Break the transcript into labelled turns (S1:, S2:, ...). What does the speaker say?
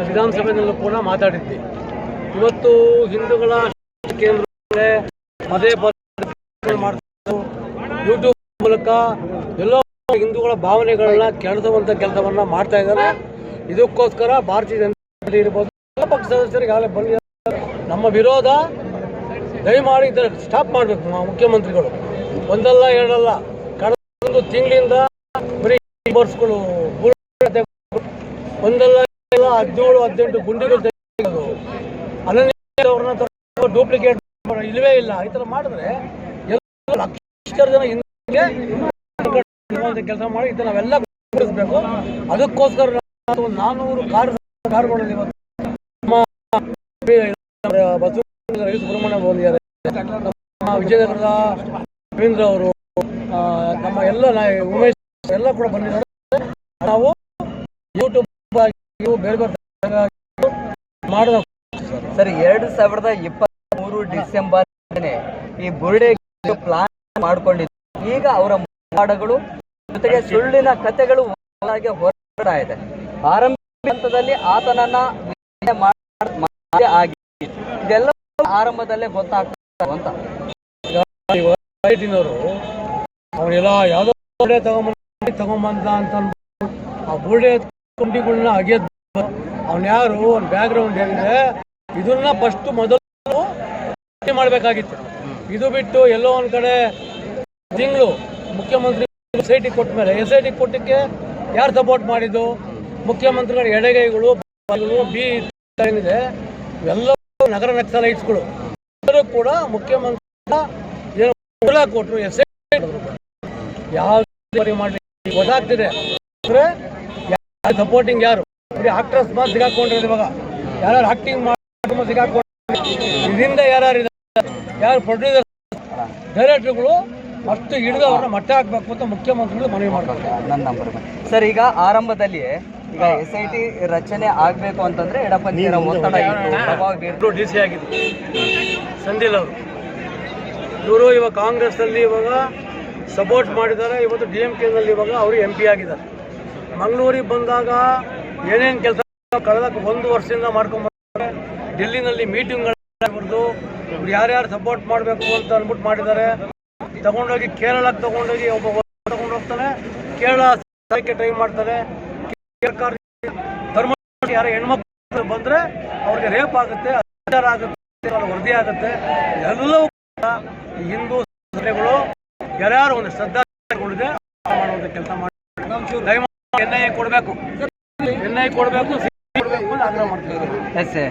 S1: ವಿಧಾನಸಭೆಯಲ್ಲೂ ಕೂಡ ಮಾತಾಡಿದ್ದೆ ಇವತ್ತು ಹಿಂದೂಗಳ ಕೇಂದ್ರ ಪದೇ ಮಾಡ್ತಾರೆ ಯೂಟ್ಯೂಬ್ ಮೂಲಕ ಎಲ್ಲೋ ಹಿಂದೂಗಳ ಭಾವನೆಗಳನ್ನ ಕೆಡಿಸುವಂತ ಕೆಲಸವನ್ನ ಮಾಡ್ತಾ ಇದ್ದಾರೆ. ಇದಕ್ಕೋಸ್ಕರ ಭಾರತೀಯ ಜನತಾ ಪಾರ್ಟಿ ಇರ್ಬೋದು ಪಕ್ಷ ಸದಸ್ಯರಿಗೆ ಆಗಲೇ ಬಂದಿದ್ದಾರೆ ನಮ್ಮ ವಿರೋಧ ದಯಮಾಡಿ ಇದರ ಸ್ಟಾಪ್ ಮಾಡಬೇಕು ಮುಖ್ಯಮಂತ್ರಿಗಳು. ಒಂದಲ್ಲ, ಎರಡಲ್ಲ, ಕಳೆದ ಒಂದು ತಿಂಗಳಿಂದ ಬರೀ ಬರ್ಸ್ಗಳು ಒಂದಲ್ಲ ಹದಿನೇಳು ಹದಿನೆಂಟು ಗುಂಡಿಗಳು ತೆಗೆದು ಅನನ್ಯ ಡೂಪ್ಲಿಕೇಟ್ ಇಲ್ಲವೇ ಇಲ್ಲ. ಈ ಥರ ಮಾಡಿದ್ರೆ ಎಲ್ಲ ಲಕ್ಷಾಂತರ ಜನ ಹಿಂದೆ ಕೆಲಸ ಮಾಡಿ ಇದನ್ನ ನಾವೆಲ್ಲ ಗುರುತಿಸ್ಬೇಕು ಅದಕ್ಕೋಸ್ಕರ ನಾವು ನಾನ್ನೂರು ಕಾರ್ ಕಾರುಗಳಲ್ಲಿ ಇವತ್ತು ಸುಬ್ರಹ್ಮಣ್ಯ ಬಂದಿದ್ದಾರೆ ನಮ್ಮ ವಿಜಯನಗರದ ರವೀಂದ್ರ ಅವರು ನಮ್ಮ ಎಲ್ಲ ಉಮೇಶ್ ಎಲ್ಲ ಕೂಡ ಬಂದಿದ್ದಾರೆ. ನಾವು ಯೂಟ್ಯೂಬ್
S2: ಸರ್ ಎರಡು ಸಾವಿರದ ಇಪ್ಪತ್ತ್ ಮೂರು ಡಿಸೆಂಬರ್ ಈ ಬುರುಡೆ ಪ್ಲಾನ್ ಮಾಡ್ಕೊಂಡಿದ್ದು. ಈಗ ಅವರ ಮಾಡಗಳು ಜೊತೆಗೆ ಸುಳ್ಳಿನ ಕಥೆಗಳು ಹೊರಡ್ತಾ ಇದೆ. ಆರಂಭಿಕ ಹಂತದಲ್ಲಿ ಆತನನ್ನ ಆಗಿದೆ ಇದೆಲ್ಲ ಆರಂಭದಲ್ಲೇ ಗೊತ್ತಾಗ್ತಾ ಅಂತ
S1: ಅವನೆಲ್ಲ ಯಾವುದೋ ತಗೊಂಬಂದ ಅಂತ ಆ ಬುರ್ಡೆ ಕುಂಡಿಗಳನ್ನ ಅಗೆದ್ ಅವನ್ ಯಾರು? ಅವ್ನ ಬ್ಯಾಕ್ ಗ್ರೌಂಡ್ ಏನಿದೆ ಇದನ್ನ ಫಸ್ಟ್ ಮೊದಲು ಮಾಡಬೇಕಾಗಿತ್ತು. ಇದು ಬಿಟ್ಟು ಎಲ್ಲೋ ಒಂದ್ ಕಡೆ ತಿಂಗಳು ಮುಖ್ಯಮಂತ್ರಿ ಎಸ್ ಐ ಟಿ ಕೊಟ್ಟ ಮೇಲೆ ಎಸ್ ಐ ಟಿ ಕೊಟ್ಟಕ್ಕೆ ಯಾರು ಸಪೋರ್ಟ್ ಮಾಡಿದ್ದು? ಮುಖ್ಯಮಂತ್ರಿಗಳ ಎಡಗೈಗಳು ಬಿ ಏನಿದೆ, ಎಲ್ಲ ನಗರ ನಕ್ಸಲೈಟ್ಸ್ಗಳು ಎಲ್ಲರೂ ಕೂಡ ಮುಖ್ಯಮಂತ್ರಿ ಕೊಟ್ಟರು ಎಸ್ ಐ ಯಾವ ಮಾಡಿ ಗೊತ್ತಾಗ್ತಿದೆ. ಅಂದ್ರೆ ಸಪೋರ್ಟಿಂಗ್ ಯಾರು? ಬರೀ ಆಕ್ಟ್ರಸ್ ಮಾತ್ರ ಸಿಗಾಕೊಂಡಿರೋದು ಇವಾಗ. ಯಾರು ಆಕ್ಟಿಂಗ್ ಮಾಡಿ ಸಿಗಾಕೊಂಡು ಇದರಿಂದ ಯಾರು ಯಾರು ಪ್ರೊಡ್ಯೂಸರ್ ಡೈರೆಕ್ಟರ್ಗಳು ಅಷ್ಟು ಹಿಡಿದು ಅವ್ರನ್ನ ಮಟ್ಟ ಹಾಕ್ಬೇಕು ಅಂತ ಮುಖ್ಯಮಂತ್ರಿಗಳು ಮನವಿ ಮಾಡ್ತಾರೆ
S2: ನನ್ನ ನಂಬರ್ ಸರ್ ಈಗ ಆರಂಭದಲ್ಲಿಯೇ ಈಗ ಎಸ್ ಐ ಟಿ ರಚನೆ ಆಗ್ಬೇಕು ಅಂತಂದ್ರೆ ಎಡಪ್ಪ ಒತ್ತಡ ಇತ್ತು.
S1: ಡಿ ಸಿ ಆಗಿದ್ರು. ಸಂದಿಲ್ ಅವರು. ಇವರು ಇವಾಗ ಕಾಂಗ್ರೆಸ್ನಲ್ಲಿ ಇವಾಗ ಸಪೋರ್ಟ್ ಮಾಡಿದ್ದಾರೆ. ಇವತ್ತು ಡಿ ಎಂ ಕೆನಲ್ಲಿ ಇವಾಗ ಅವರು ಎಂ ಪಿ ಆಗಿದ್ದಾರೆ. ಮಂಗಳೂರಿಗೆ ಬಂದಾಗ ಏನೇನು ಕೆಲಸ ಕಳೆದ ಒಂದು ವರ್ಷದಿಂದ ಮಾಡ್ಕೊಂಡ್ಬರ್ತಾರೆ ಡೆಲ್ಲಿನಲ್ಲಿ ಮೀಟಿಂಗ್ಗಳು ಇವ್ರು ಯಾರ್ಯಾರು ಸಪೋರ್ಟ್ ಮಾಡಬೇಕು ಅಂತ ಅಂದ್ಬಿಟ್ಟು ಮಾಡಿದ್ದಾರೆ. ತಗೊಂಡೋಗಿ ಕೇರಳಕ್ಕೆ ತಗೊಂಡೋಗಿ ಒಬ್ಬ ತಗೊಂಡು ಹೋಗ್ತಾನೆ. ಕೇರಳ ಟ್ರೈ ಮಾಡ್ತಾರೆ ಧರ್ಮ ಯಾರ ಹೆಣ್ಮಕ್ಳು ಬಂದರೆ ಅವ್ರಿಗೆ ರೇಪ್ ಆಗುತ್ತೆ, ಅತ್ಯಾಚಾರ ಆಗುತ್ತೆ ವರದಿ ಆಗುತ್ತೆ. ಎಲ್ಲವೂ ಹಿಂದೂ ಸಂಸ್ಥೆಗಳು ಯಾರ್ಯಾರು ಒಂದು ಶ್ರದ್ಧಾ ಮಾಡುವಂಥ ಕೆಲಸ ಮಾಡಿ ದಯಮಾಡಿ ಎನ್ ಐ ಎ ಕೊಡಬೇಕು ಎನ್ ಕೊಡಬೇಕು ಕೊಡಬೇಕು ಅಂತ ಆಗ್ರಹ ಮಾಡ್ತಾರೆ
S2: ಎಸ್.